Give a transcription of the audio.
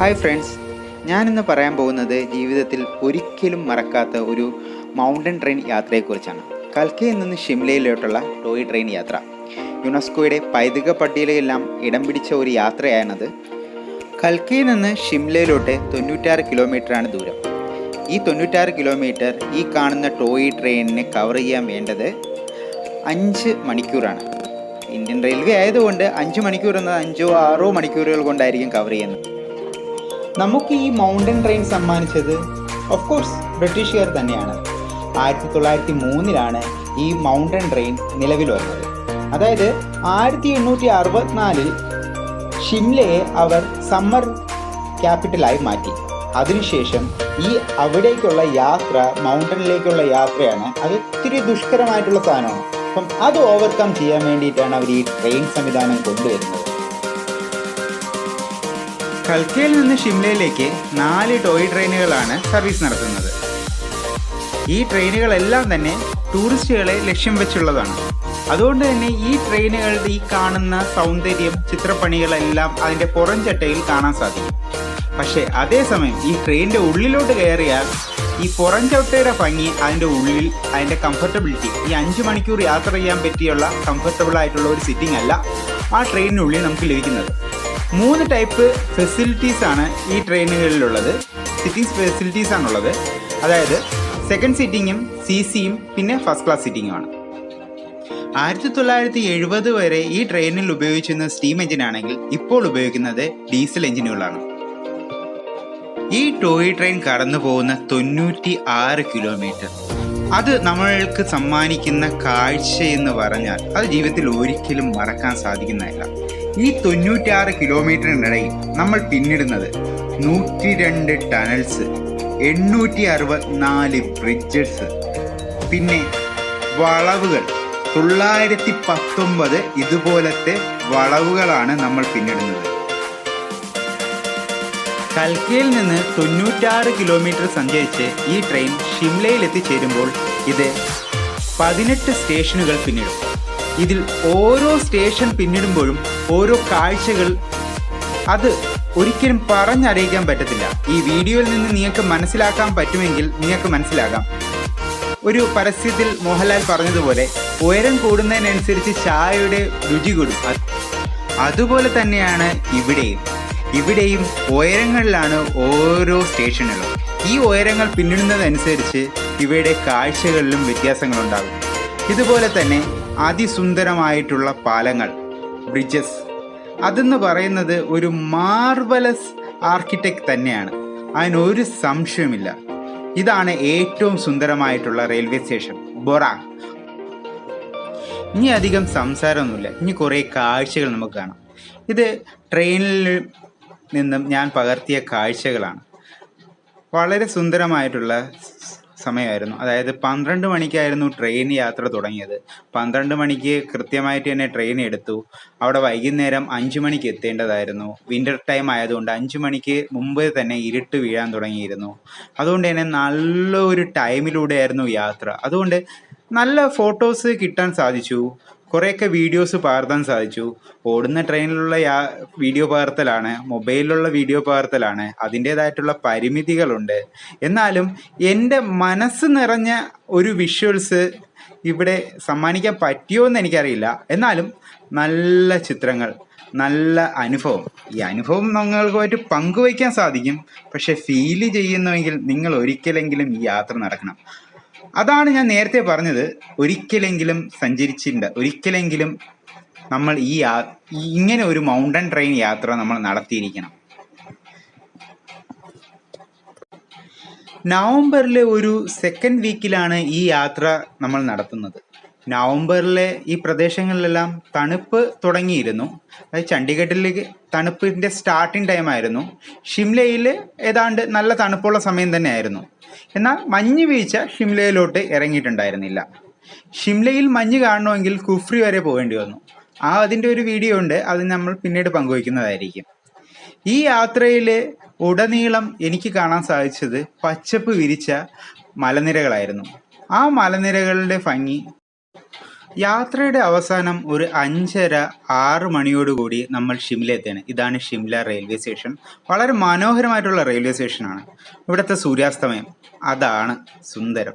Hi friends ഞാനിന്ന് പറയാൻ പോകുന്നത് ജീവിതത്തിൽ ഒരിക്കലും മറക്കാത്ത ഒരു മൗണ്ടൻ ട്രെയിൻ യാത്രയെക്കുറിച്ചാണ്. കൽക്കയിൽ നിന്ന് ഷിംലയിലോട്ടുള്ള ടോയ് ട്രെയിൻ യാത്ര. യുനെസ്കോയുടെ പൈതൃക പട്ടികയിലെല്ലാം ഇടം പിടിച്ച ഒരു യാത്രയാണത്. കൽക്കയിൽ നിന്ന് ഷിംലയിലോട്ട് തൊണ്ണൂറ്റാറ് കിലോമീറ്ററാണ് ദൂരം. ഈ തൊണ്ണൂറ്റാറ് കിലോമീറ്റർ ഈ കാണുന്ന ടോയ് ട്രെയിനിനെ കവർ ചെയ്യാൻ വേണ്ടത് അഞ്ച് മണിക്കൂറാണ്. ഇന്ത്യൻ റെയിൽവേ ആയതുകൊണ്ട് അഞ്ച് മണിക്കൂർ എന്നത് അഞ്ചോ ആറോ മണിക്കൂറുകൾ കൊണ്ടായിരിക്കും കവർ ചെയ്യുന്നത്. നമുക്ക് ഈ മൗണ്ടൻ ട്രെയിൻ സമ്മാനിച്ചത് ഓഫ് കോഴ്സ് ബ്രിട്ടീഷുകാർ തന്നെയാണ്. ആയിരത്തി തൊള്ളായിരത്തി മൂന്നിലാണ് ഈ മൗണ്ടൻ ട്രെയിൻ നിലവിൽ വന്നത് അതായത് ആയിരത്തി എണ്ണൂറ്റി അറുപത്തിനാലിൽ ഷിംലയെ അവർ സമ്മർ ക്യാപിറ്റലായി മാറ്റി. അതിനുശേഷം ഈ അവിടേക്കുള്ള യാത്ര മൗണ്ടനിലേക്കുള്ള യാത്രയാണ് അത് ഇത്തിരി ദുഷ്കരമായിട്ടുള്ള സാധനമാണ്. അപ്പം അത് ഓവർകം ചെയ്യാൻ വേണ്ടിയിട്ടാണ് അവർ ഈ ട്രെയിൻ സംവിധാനം കൊണ്ടുവരുന്നത്. കൽക്കയിൽ നിന്ന് ഷിംലയിലേക്ക് നാല് ടോയ് ട്രെയിനുകളാണ് സർവീസ് നടത്തുന്നത്. ഈ ട്രെയിനുകളെല്ലാം തന്നെ ടൂറിസ്റ്റുകളെ ലക്ഷ്യം വെച്ചുള്ളതാണ്. അതുകൊണ്ട് തന്നെ ഈ ട്രെയിനുകളുടെ ഈ കാണുന്ന സൗന്ദര്യം ചിത്രപ്പണികളെല്ലാം അതിന്റെ പുറംചട്ടയിൽ കാണാൻ സാധിക്കും. പക്ഷേ അതേസമയം ഈ ട്രെയിനിന്റെ ഉള്ളിലോട്ട് കയറിയാൽ ഈ പുറംചട്ടയുടെ ഭംഗി അതിന്റെ ഉള്ളിൽ അതിന്റെ കംഫർട്ടബിലിറ്റി ഈ അഞ്ച് മണിക്കൂർ യാത്ര ചെയ്യാൻ പറ്റിയുള്ള കംഫർട്ടബിൾ ആയിട്ടുള്ള ഒരു സിറ്റിംഗ് അല്ല ആ ട്രെയിനിനുള്ളിൽ നമുക്ക് ലഭിക്കുന്നത്. മൂന്ന് ടൈപ്പ് ഫെസിലിറ്റീസ് ആണ് ഈ ട്രെയിനുകളിലുള്ളത്. സിറ്റിംഗ് ഫെസിലിറ്റീസ് ആണുള്ളത്. അതായത് സെക്കൻഡ് സീറ്റിങ്ങും സി സിയും പിന്നെ ഫസ്റ്റ് ക്ലാസ് സീറ്റിങ്ങുമാണ് ആയിരത്തി തൊള്ളായിരത്തി എഴുപത് വരെ ഈ ട്രെയിനിൽ ഉപയോഗിച്ചിരുന്ന സ്റ്റീം എഞ്ചിൻ ആണെങ്കിൽ ഇപ്പോൾ ഉപയോഗിക്കുന്നത് ഡീസൽ എഞ്ചിനുകളാണ് ഈ ടോയ് ട്രെയിൻ കടന്നു പോകുന്ന തൊണ്ണൂറ്റി ആറ് കിലോമീറ്റർ അത് നമ്മൾക്ക് സമ്മാനിക്കുന്ന കാഴ്ച എന്ന് പറഞ്ഞാൽ അത് ജീവിതത്തിൽ ഒരിക്കലും മറക്കാൻ സാധിക്കുന്നതല്ല. ഈ തൊണ്ണൂറ്റാറ് കിലോമീറ്ററിനിടയിൽ നമ്മൾ പിന്നിടുന്നത് നൂറ്റി രണ്ട് ടണൽസ് എണ്ണൂറ്റി അറുപത്തിനാല് ബ്രിഡ്ജസ് പിന്നെ വളവുകൾ. തൊള്ളായിരത്തി പത്തൊമ്പത് ഇതുപോലത്തെ വളവുകളാണ് നമ്മൾ പിന്നിടുന്നത്. കൽക്കയിൽ നിന്ന് തൊണ്ണൂറ്റാറ് കിലോമീറ്റർ സഞ്ചരിച്ച് ഈ ട്രെയിൻ ഷിംലയിൽ എത്തിച്ചേരുമ്പോൾ ഇത് പതിനെട്ട് സ്റ്റേഷനുകൾ പിന്നിടും. ഇതിൽ ഓരോ സ്റ്റേഷൻ പിന്നിടുമ്പോഴും ഓരോ കാഴ്ചകൾ അത് ഒരിക്കലും പറഞ്ഞറിയിക്കാൻ പറ്റത്തില്ല. ഈ വീഡിയോയിൽ നിന്ന് നിങ്ങൾക്ക് മനസ്സിലാക്കാൻ പറ്റുമെങ്കിൽ നിങ്ങൾക്ക് മനസ്സിലാകാം. ഒരു പരസ്യത്തിൽ മോഹൻലാൽ പറഞ്ഞതുപോലെ ഉയരം കൂടുന്നതിനനുസരിച്ച് ചായയുടെ രുചി കൂടും. അതുപോലെ തന്നെയാണ് ഇവിടെയും. ഇവിടെയും ഉയരങ്ങളിലാണ് ഓരോ സ്റ്റേഷനുകളും. ഈ ഉയരങ്ങൾ പിന്നിടുന്നതനുസരിച്ച് ഇവയുടെ കാഴ്ചകളിലും വ്യത്യാസങ്ങളുണ്ടാകും. ഇതുപോലെ തന്നെ അതിസുന്ദരമായിട്ടുള്ള പാലങ്ങൾ ബ്രിഡ്ജസ് അതെന്ന് പറയുന്നത് ഒരു മാർവലസ് ആർക്കിടെക്ട് തന്നെയാണ്. അതിനൊരു സംശയമില്ല ഇതാണ് ഏറ്റവും സുന്ദരമായിട്ടുള്ള റെയിൽവേ സ്റ്റേഷൻ ബൊറാങ് ഇനി അധികം സംസാരമൊന്നുമില്ല. ഇനി കുറേ കാഴ്ചകൾ നമുക്ക് കാണാം. ഇത് ട്രെയിനിൽ നിന്നും ഞാൻ പകർത്തിയ കാഴ്ചകളാണ്. വളരെ സുന്ദരമായിട്ടുള്ള സമയമായിരുന്നു. അതായത് പന്ത്രണ്ട് മണിക്കായിരുന്നു ട്രെയിൻ യാത്ര തുടങ്ങിയത്. പന്ത്രണ്ട് മണിക്ക് കൃത്യമായിട്ട് തന്നെ ട്രെയിൻ എടുത്തു. അവിടെ വൈകുന്നേരം അഞ്ച് മണിക്ക് എത്തേണ്ടതായിരുന്നു. വിന്റർ ടൈം ആയതുകൊണ്ട് അഞ്ച് മണിക്ക് മുമ്പ് തന്നെ ഇരുട്ട് വീഴാൻ തുടങ്ങിയിരുന്നു. അതുകൊണ്ട് തന്നെ നല്ലൊരു ടൈമിലൂടെയായിരുന്നു യാത്ര. അതുകൊണ്ട് നല്ല ഫോട്ടോസ് കിട്ടാൻ സാധിച്ചു. കുറേയൊക്കെ വീഡിയോസ് പകർത്താൻ സാധിച്ചു. ഓടുന്ന ട്രെയിനിലുള്ള യാ വീഡിയോ പകർത്തലാണ് മൊബൈലിലുള്ള വീഡിയോ പകർത്തലാണ് അതിന്റേതായിട്ടുള്ള പരിമിതികളുണ്ട്. എന്നാലും എന്റെ മനസ്സ് നിറഞ്ഞ ഒരു വിഷ്വൽസ് ഇവിടെ സമ്മാനിക്കാൻ പറ്റിയോ എന്ന് എനിക്കറിയില്ല. എന്നാലും നല്ല ചിത്രങ്ങൾ നല്ല അനുഭവം. ഈ അനുഭവം നിങ്ങൾക്കുമായിട്ട് പങ്കുവയ്ക്കാൻ സാധിക്കും. പക്ഷെ ഫീൽ ചെയ്യുന്നുവെങ്കിൽ നിങ്ങൾ ഒരിക്കലെങ്കിലും ഈ യാത്ര നടക്കണം. അതാണ് ഞാൻ നേരത്തെ പറഞ്ഞത്. ഒരിക്കലെങ്കിലും സഞ്ചരിച്ചിട്ടുണ്ട്. ഒരിക്കലെങ്കിലും നമ്മൾ ഈ ഇങ്ങനെ ഒരു മൗണ്ടൻ ട്രെയിൻ യാത്ര നമ്മൾ നടത്തിയിരിക്കണം. നവംബറിലെ ഒരു സെക്കൻഡ് വീക്കിലാണ് ഈ യാത്ര നമ്മൾ നടത്തുന്നത്. നവംബറിലെ ഈ പ്രദേശങ്ങളിലെല്ലാം തണുപ്പ് തുടങ്ങിയിരുന്നു. അതായത് ചണ്ഡീഗഡിലേക്ക് തണുപ്പിന്റെ സ്റ്റാർട്ടിംഗ് ടൈം ആയിരുന്നു. ഷിംലയിൽ ഏതാണ്ട് നല്ല തണുപ്പുള്ള സമയം തന്നെയായിരുന്നു. എന്നാൽ മഞ്ഞ് വീഴ്ച ഷിംലയിലോട്ട് ഇറങ്ങിയിട്ടുണ്ടായിരുന്നില്ല. ഷിംലയിൽ മഞ്ഞ് കാണണമെങ്കിൽ കുഫ്രി വരെ പോകേണ്ടി വന്നു. ആ അതിന്റെ ഒരു വീഡിയോ ഉണ്ട്. അത് നമ്മൾ പിന്നീട് പങ്കുവയ്ക്കുന്നതായിരിക്കും. ഈ യാത്രയിൽ ഉടനീളം എനിക്ക് കാണാൻ സാധിച്ചത് പച്ചപ്പ് വിരിച്ച മലനിരകളായിരുന്നു. ആ മലനിരകളുടെ ഭംഗി യാത്രയുടെ അവസാനം ഒരു അഞ്ചര ആറ് മണിയോടുകൂടി നമ്മൾ ഷിംലയെത്തിയാണ് ഇതാണ് ഷിംല റെയിൽവേ സ്റ്റേഷൻ. വളരെ മനോഹരമായിട്ടുള്ള റെയിൽവേ സ്റ്റേഷനാണ്. ഇവിടുത്തെ സൂര്യാസ്തമയം. അതാണ് സുന്ദരം.